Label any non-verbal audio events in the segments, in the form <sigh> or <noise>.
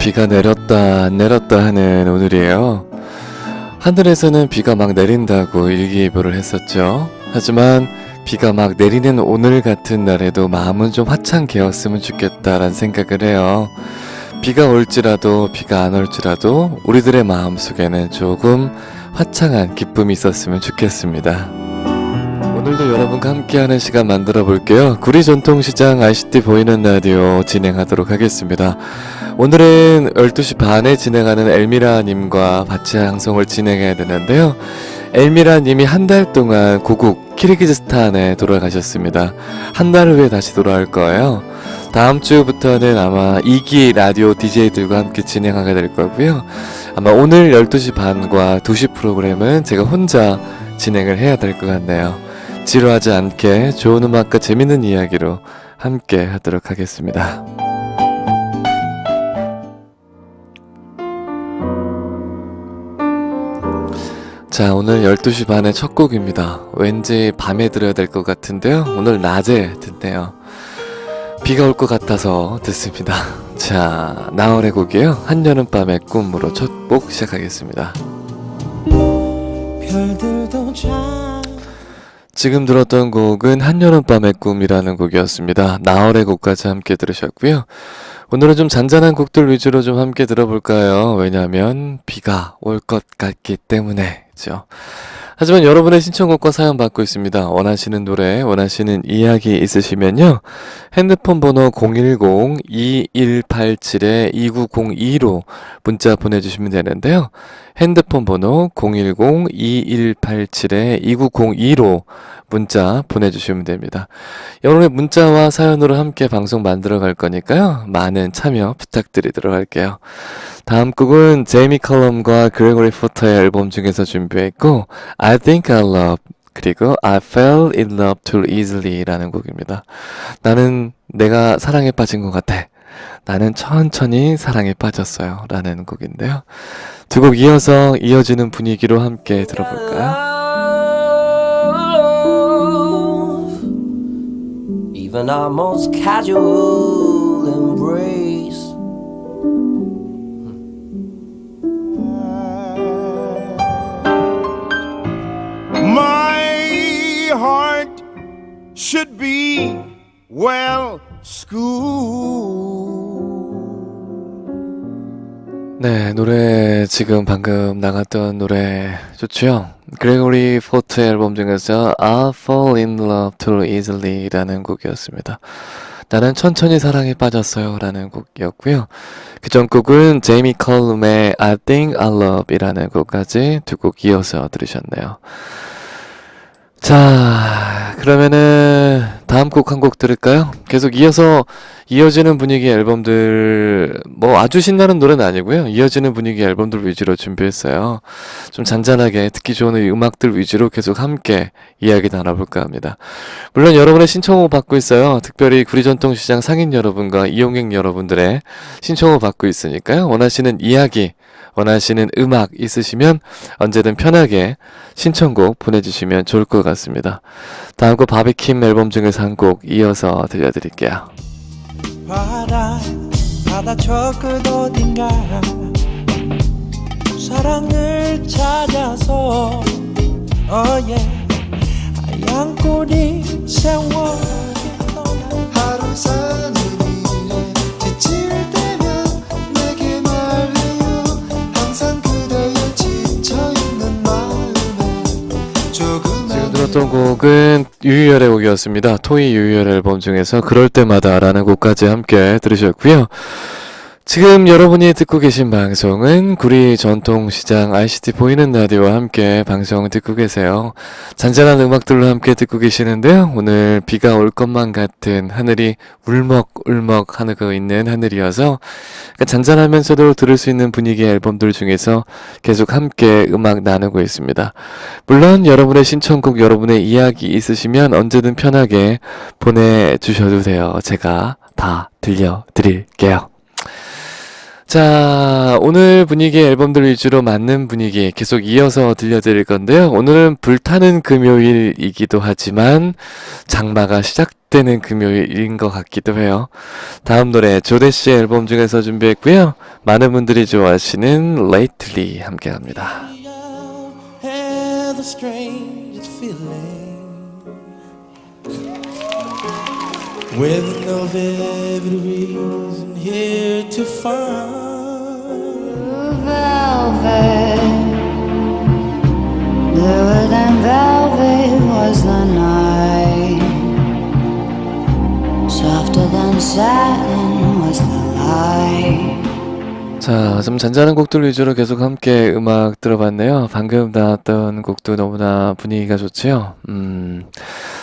비가 내렸다 내렸다 하는 오늘이에요. 하늘에서는 비가 막 내린다고 일기예보를 했었죠. 하지만 비가 막 내리는 오늘 같은 날에도 마음은 좀 화창게였으면 좋겠다라는 생각을 해요. 비가 올지라도 비가 안 올지라도 우리들의 마음 속에는 조금 화창한 기쁨이 있었으면 좋겠습니다. 오늘도 여러분과 함께하는 시간 만들어 볼게요. 구리 전통시장 ICT 보이는 라디오 진행하도록 하겠습니다. 오늘은 12시 반에 진행하는 엘미라님과 같이 방송을 진행해야 되는데요. 엘미라님이 한 달 동안 고국 키르기즈스탄에 돌아가셨습니다. 한 달 후에 다시 돌아올 거예요. 다음 주부터는 아마 2기 라디오 DJ들과 함께 진행하게 될 거고요. 아마 오늘 12시 반과 2시 프로그램은 제가 혼자 진행을 해야 될 것 같네요. 지루하지 않게 좋은 음악과 재밌는 이야기로 함께 하도록 하겠습니다. 자, 오늘 12시 반의 첫 곡입니다. 왠지 밤에 들어야 될 것 같은데요. 오늘 낮에 듣네요. 비가 올 것 같아서 듣습니다. <laughs> 자, 나월의 곡이에요. 한여름밤의 꿈으로 첫 곡 시작하겠습니다. 별들도 참 지금 들었던 곡은 한여름밤의 꿈이라는 곡이었습니다. 나월의 곡까지 함께 들으셨고요. 오늘은 좀 잔잔한 곡들 위주로 좀 함께 들어볼까요? 왜냐하면 비가 올 것 같기 때문에 죠 하지만 여러분의 신청곡과 사연 받고 있습니다. 원하시는 노래, 원하시는 이야기 있으시면요. 핸드폰 번호 010-2187-2902로 문자 보내주시면 되는데요. 핸드폰 번호 010-2187-2902로 문자 보내주시면 됩니다. 여러분의 문자와 사연으로 함께 방송 만들어 갈 거니까요. 많은 참여 부탁드리도록 할게요. 다음 곡은 제이미 컬럼과 그레고리 포터의 앨범 중에서 준비했고 I Think I Love 그리고 I Fell in Love Too Easily라는 곡입니다. 나는 내가 사랑에 빠진 것 같아. 나는 천천히 사랑에 빠졌어요. 라는 곡인데요. 두 곡 이어서 이어지는 분위기로 함께 들어볼까요? Even our most casual embrace 노래 지금 방금 나갔던 노래 좋죠? 그레고리 포트의 앨범 중에서 I Fall in Love Too Easily라는 곡이었습니다. 나는 천천히 사랑에 빠졌어요 라는 곡이었고요. 그 전 곡은 제이미 컬룸의 I Think I Love이라는 곡까지 두 곡 이어서 들으셨네요. 자, 그러면은 다음 곡 한 곡 들을까요? 계속 이어서 이어지는 분위기 앨범들 뭐 아주 신나는 노래는 아니고요. 이어지는 분위기 앨범들 위주로 준비했어요. 좀 잔잔하게 듣기 좋은 이 음악들 위주로 계속 함께 이야기 나눠볼까 합니다. 물론 여러분의 신청곡 받고 있어요. 특별히 구리전통시장 상인 여러분과 이용객 여러분들의 신청곡 받고 있으니까요. 원하시는 이야기 원하시는 음악 있으시면 언제든 편하게 신청곡 보내주시면 좋을 것 같습니다. 다음 곡 바비킴 앨범 중에서 한 곡 이어서 들려드릴게요. 바다 바다 저끝 어딘가 사랑을 찾아서 어예 하얀 꼬리 세워 하루 일에 들었던 곡은 유희열의 곡이었습니다. 토이 유희열 앨범 중에서 그럴 때마다라는 곡까지 함께 들으셨고요. 지금 여러분이 듣고 계신 방송은 구리 전통시장 ICT 보이는 라디오와 함께 방송 듣고 계세요. 잔잔한 음악들로 함께 듣고 계시는데요. 오늘 비가 올 것만 같은 하늘이 울먹울먹 하고 있는 하늘이어서 약간 잔잔하면서도 들을 수 있는 분위기의 앨범들 중에서 계속 함께 음악 나누고 있습니다. 물론 여러분의 신청곡, 여러분의 이야기 있으시면 언제든 편하게 보내주셔도 돼요. 제가 다 들려드릴게요. 자, 오늘 분위기 앨범들 위주로 맞는 분위기 계속 이어서 들려드릴 건데요. 오늘은 불타는 금요일이기도 하지만 장마가 시작되는 금요일인 것 같기도 해요. 다음 노래 조대 씨의 앨범 중에서 준비했고요. 많은 분들이 좋아하시는 Lately 함께 합니다. With no vivid reason here to find. velvet. Bluer than velvet was the night. Softer than satin was the light. 자, 좀 잔잔한 곡들 위주로 계속 함께 음악 들어봤네요. 방금 나왔던 곡도 너무나 분위기가 좋지요. 음,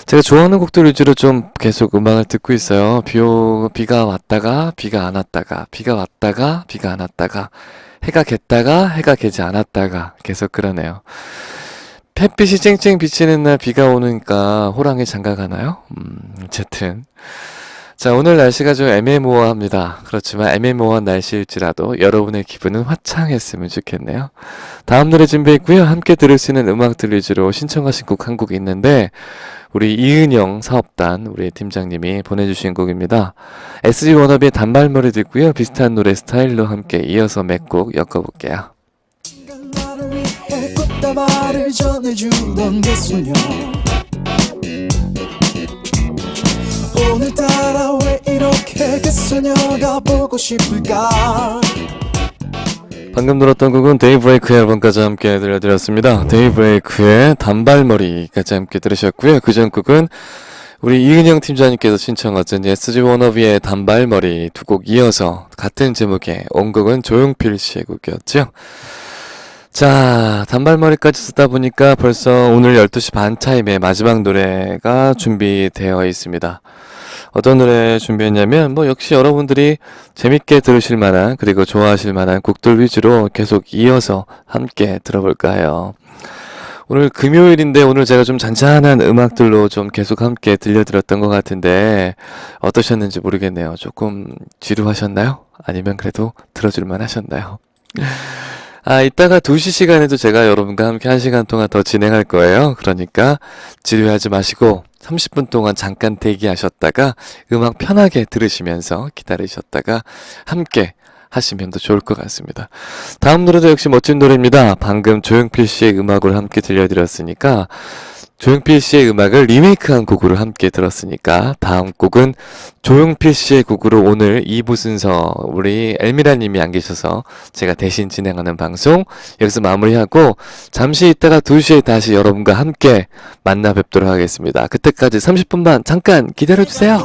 제가 좋아하는 곡들 위주로 좀 계속 음악을 듣고 있어요. 비 오, 비가 왔다가, 비가 안 왔다가, 비가 왔다가, 비가 안 왔다가, 해가 겠다가, 해가 개지 않았다가, 계속 그러네요. 햇빛이 쨍쨍 비치는 날 비가 오니까 호랑이 장가 가나요? 음, 어쨌든. 자, 오늘 날씨가 좀 애매모호합니다. 그렇지만 애매모호한 날씨일지라도 여러분의 기분은 화창했으면 좋겠네요. 다음 노래 준비했고요. 함께 들을 수 있는 음악들 위주로 신청하신 곡 한 곡 있는데 우리 이은영 사업단 우리 팀장님이 보내주신 곡입니다. SG 워너비의 단발머리 듣고요. 비슷한 노래 스타일로 함께 이어서 몇곡 엮어볼게요. 오늘따라 왜 이렇게 그 소녀가 보고 싶을까 방금 들었던 곡은 데이브레이크의 앨범까지 함께 들려드렸습니다. 데이브레이크의 단발머리까지 함께 들으셨고요. 그 전 곡은 우리 이은영 팀장님께서 신청하신 SG 워너비의 단발머리 두 곡 이어서 같은 제목의 원곡은 조용필 씨의 곡이었죠. 자, 단발머리까지 쓰다 보니까 벌써 오늘 12시 반 타임에 마지막 노래가 준비되어 있습니다. 어떤 노래 준비했냐면, 뭐, 역시 여러분들이 재밌게 들으실 만한, 그리고 좋아하실 만한 곡들 위주로 계속 이어서 함께 들어볼까 해요. 오늘 금요일인데 오늘 제가 좀 잔잔한 음악들로 좀 계속 함께 들려드렸던 것 같은데, 어떠셨는지 모르겠네요. 조금 지루하셨나요? 아니면 그래도 들어줄만 하셨나요? 아, 이따가 2시 시간에도 제가 여러분과 함께 1시간 동안 더 진행할 거예요. 그러니까 지루하지 마시고 30분 동안 잠깐 대기하셨다가 음악 편하게 들으시면서 기다리셨다가 함께 하시면 더 좋을 것 같습니다. 다음 노래도 역시 멋진 노래입니다. 방금 조용필 씨의 음악을 함께 들려드렸으니까 조용필 씨의 음악을 리메이크한 곡으로 함께 들었으니까 다음 곡은 조용필 씨의 곡으로 오늘 2부 순서 우리 엘미라 님이 안 계셔서 제가 대신 진행하는 방송 여기서 마무리하고 잠시 있다가 2시에 다시 여러분과 함께 만나 뵙도록 하겠습니다. 그때까지 30분만 잠깐 기다려 주세요.